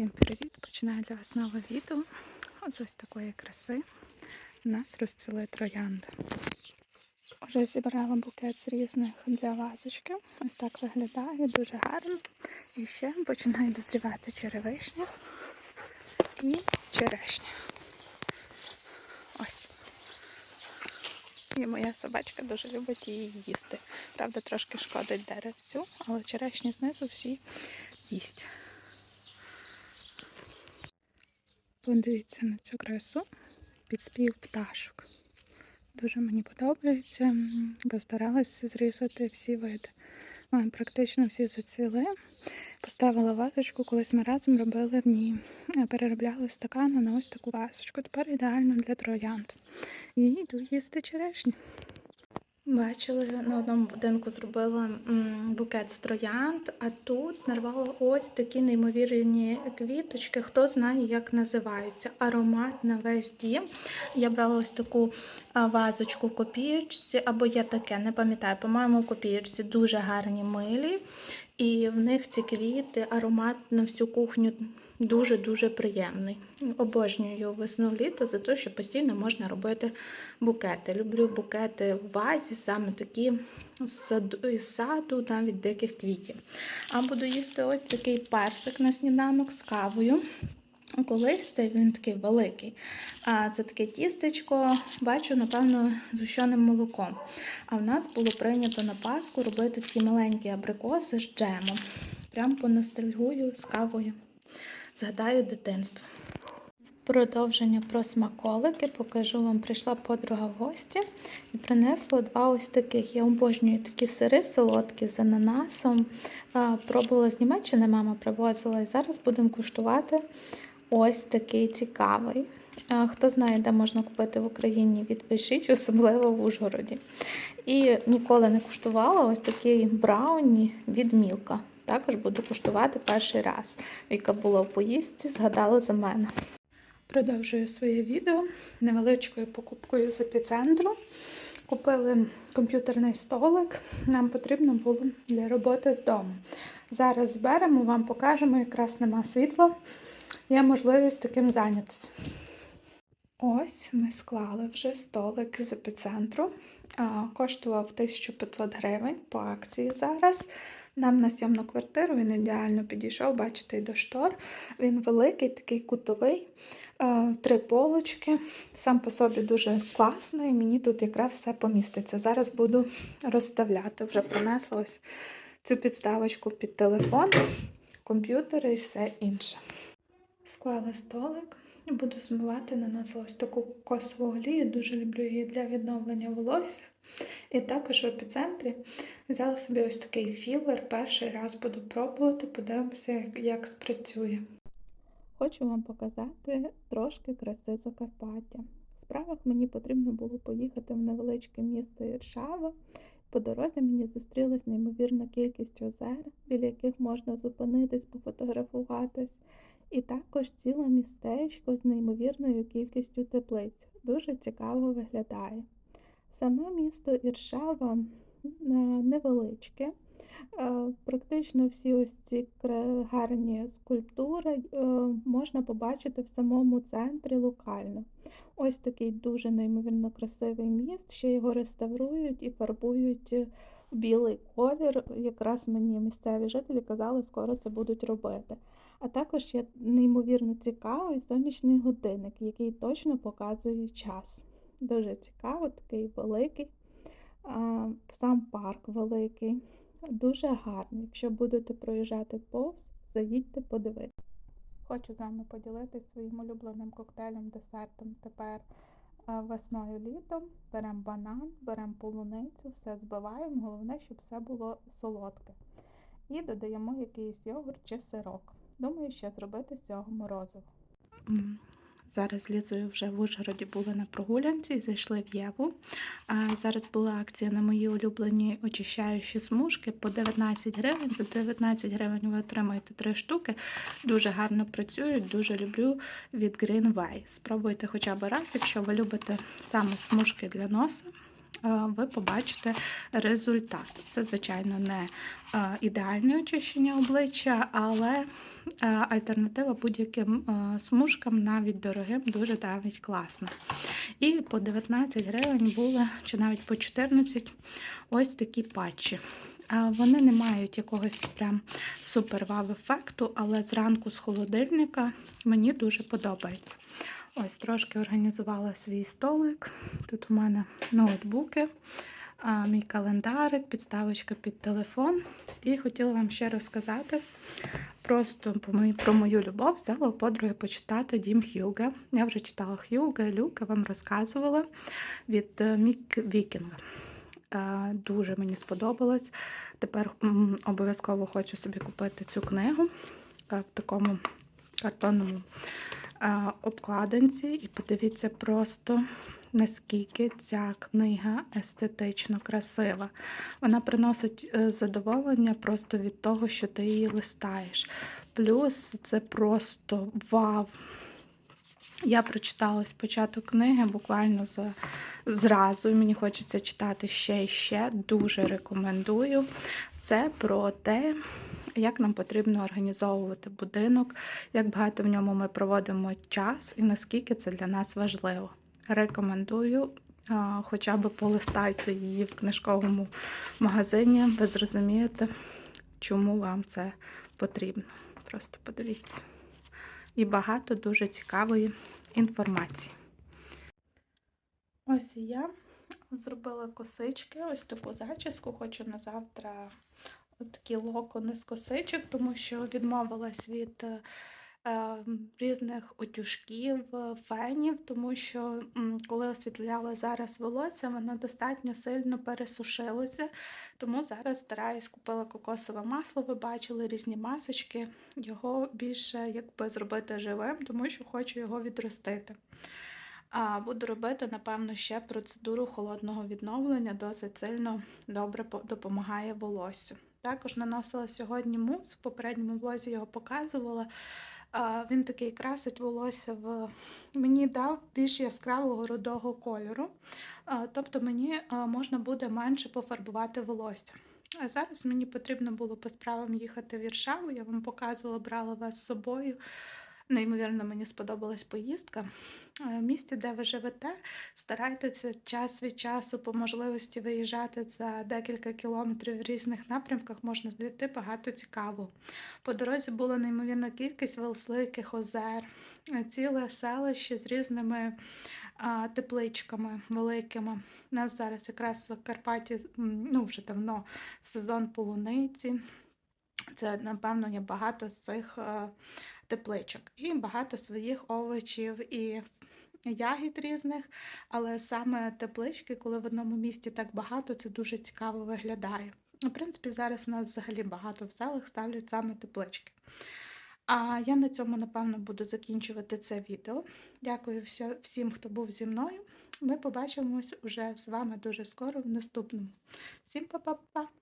Всім привіт! Починаю для вас нове відео. Ось ось такої краси. У нас розцвіли троянди. Вже зібрала букет з різних для вазочки. Ось так виглядає, дуже гарно. І ще починає дозрівати черевишня і черешня. Ось. І моя собачка дуже любить її їсти. Правда, трошки шкодить деревцю, але черешні знизу всі їсть. Подивіться на цю красу під спів пташок. Дуже мені подобається. М, Постаралася зрізати всі види. Мене практично всі зацвіли. Поставила вазочку, колись ми разом робили в ній. Переробляли стакани на ось таку вазочку. Тепер ідеально для троянд. І йду їсти черешню. Бачили, на одному будинку зробила букет з троянд, а тут нарвала ось такі неймовірні квіточки. Хто знає, як називаються. Аромат на весь дім. Я брала ось таку вазочку в копієчці, або я таке, не пам'ятаю, по-моєму, в копієчці дуже гарні милі. І в них ці квіти, аромат на всю кухню дуже-дуже приємний. Обожнюю весну літо за те, що постійно можна робити букети. Люблю букети в вазі, саме такі з саду, навіть диких квітів. А буду їсти ось такий персик на сніданок з кавою. Колись цей він такий великий. А це таке тістечко, бачу, напевно, з згущеним молоком. А в нас було прийнято на Пасху робити такі маленькі абрикоси з джемом. Прям поностальгую з кавою. Згадаю дитинство. Продовження про смаколики покажу вам. Прийшла подруга в гості і принесла два ось таких. Я обожнюю такі сири солодкі з ананасом. Пробувала з Німеччини, мама привозила. І зараз будемо куштувати ось такий цікавий. Хто знає, де можна купити в Україні, відпишіть, особливо в Ужгороді. І ніколи не куштувала ось такий брауні від Мілка. Також буду куштувати перший раз. Віка була в поїздці, згадала за мене. Продовжую своє відео невеличкою покупкою з епіцентру. Купили комп'ютерний столик. Нам потрібно було для роботи з дому. Зараз зберемо, вам покажемо, якраз нема світла. Є можливість таким зайнятися. Ось ми склали вже столик з епіцентру. Коштував 1500 гривень по акції зараз. Нам на сьомну квартиру він ідеально підійшов, бачите, і до штор. Він великий, такий кутовий, е, три полочки. Сам по собі дуже класний. Мені тут якраз все поміститься. Зараз буду розставляти. Вже принесла ось цю підставочку під телефон, комп'ютери і все інше. Склала столик. Буду змивати, наносила ось таку косову олію. Дуже люблю її для відновлення волосся. І також в епіцентрі взяла собі ось такий філер. Перший раз буду пробувати, подивимося, як спрацює. Хочу вам показати трошки краси Закарпаття. В справах мені потрібно було поїхати в невеличке місто Іршава. По дорозі мені зустрілась неймовірна кількість озер, біля яких можна зупинитись, пофотографуватись. І також ціле містечко з неймовірною кількістю теплиць. Дуже цікаво виглядає. Саме місто Іршава е, невеличке. Е, Практично всі ось ці гарні скульптури е, можна побачити в самому центрі локально. Ось такий дуже неймовірно красивий міст. Ще його реставрують і фарбують білий колір. Якраз мені місцеві жителі казали, скоро це будуть робити. А також є неймовірно цікавий сонячний годинник, який точно показує час. Дуже цікаво, такий великий. Сам парк великий, дуже гарний. Якщо будете проїжджати повз, заїдьте подивитися. Хочу з вами поділитися своїм улюбленим коктейлем, десертом тепер весною літом. Беремо банан, беремо полуницю, все збиваємо. Головне, щоб все було солодке. І додаємо якийсь йогурт чи сирок. Думаю, ще зробити з цього морозиво. Зараз з Лізою вже в Ужгороді були на прогулянці, зайшли в Єву. А зараз була акція на мої улюблені очищаючі смужки по 19 гривень. За 19 гривень ви отримаєте 3 штуки. Дуже гарно працюють, дуже люблю від Green Way. Спробуйте хоча б раз, якщо ви любите саме смужки для носа. Ви побачите результат. Це, звичайно, не ідеальне очищення обличчя, але альтернатива будь-яким смужкам, навіть дорогим, дуже навіть класна. І по 19 гривень були, чи навіть по 14 ось такі патчі. Вони не мають якогось прям супер вау ефекту, але зранку з холодильника мені дуже подобається. Ось трошки організувала свій столик. Тут у мене ноутбуки, мій календарик, підставочка під телефон. І хотіла вам ще розказати просто про мою любов. Взяла у подруги почитати Дім Х'юге. Я вже читала Х'юге, Люка, вам розказувала від е, Мік Вікінга. Е, Дуже мені сподобалось. Тепер обов'язково хочу собі купити цю книгу е, в такому картонному обкладинці. І подивіться просто, наскільки ця книга естетично красива. Вона приносить е, задоволення просто від того, що ти її листаєш. Плюс це просто вау. Я прочитала ось початок книги буквально за, зразу, і мені хочеться читати ще і ще. Дуже рекомендую. Це про те, як нам потрібно організовувати будинок, як багато в ньому ми проводимо час і наскільки це для нас важливо. Рекомендую. Хоча б полистайте її в книжковому магазині, ви зрозумієте, чому вам це потрібно. Просто подивіться. І багато дуже цікавої інформації. Ось і я зробила косички, ось таку зачіску. Хочу на завтра такі локони з косичок, тому що відмовилась від е, е, різних утюжків, е, фенів, тому що коли освітляла зараз волосся, воно достатньо сильно пересушилося. Тому зараз стараюсь купила кокосове масло. Ви бачили різні масочки. Його більше якби зробити живим, тому що хочу його відростити. А буду робити, напевно, ще процедуру холодного відновлення, досить сильно добре допомагає волоссю. Також наносила сьогодні мус, в попередньому блозі його показувала. Він такий красить волосся в мені дав більш яскравого рудого кольору. Тобто мені можна буде менше пофарбувати волосся. А зараз мені потрібно було по справам їхати в Віршаву. Я вам показувала, брала вас з собою. Неймовірно, мені сподобалась поїздка. Е, В місті, де ви живете, старайтеся час від часу по можливості виїжджати за декілька кілометрів в різних напрямках, можна знайти багато цікавого. По дорозі була неймовірна кількість великих озер, е, ціле селище з різними тепличками великими. У нас зараз якраз в Карпаті ну, вже давно сезон полуниці. Це, напевно, є багато з цих е, тепличок і багато своїх овочів і ягід різних. Але саме теплички, коли в одному місті так багато, це дуже цікаво виглядає. В принципі, зараз у нас взагалі багато в селах ставлять саме теплички. А я на цьому, напевно, буду закінчувати це відео. Дякую всім, хто був зі мною. Ми побачимось уже з вами дуже скоро в наступному. Всім па-па-па!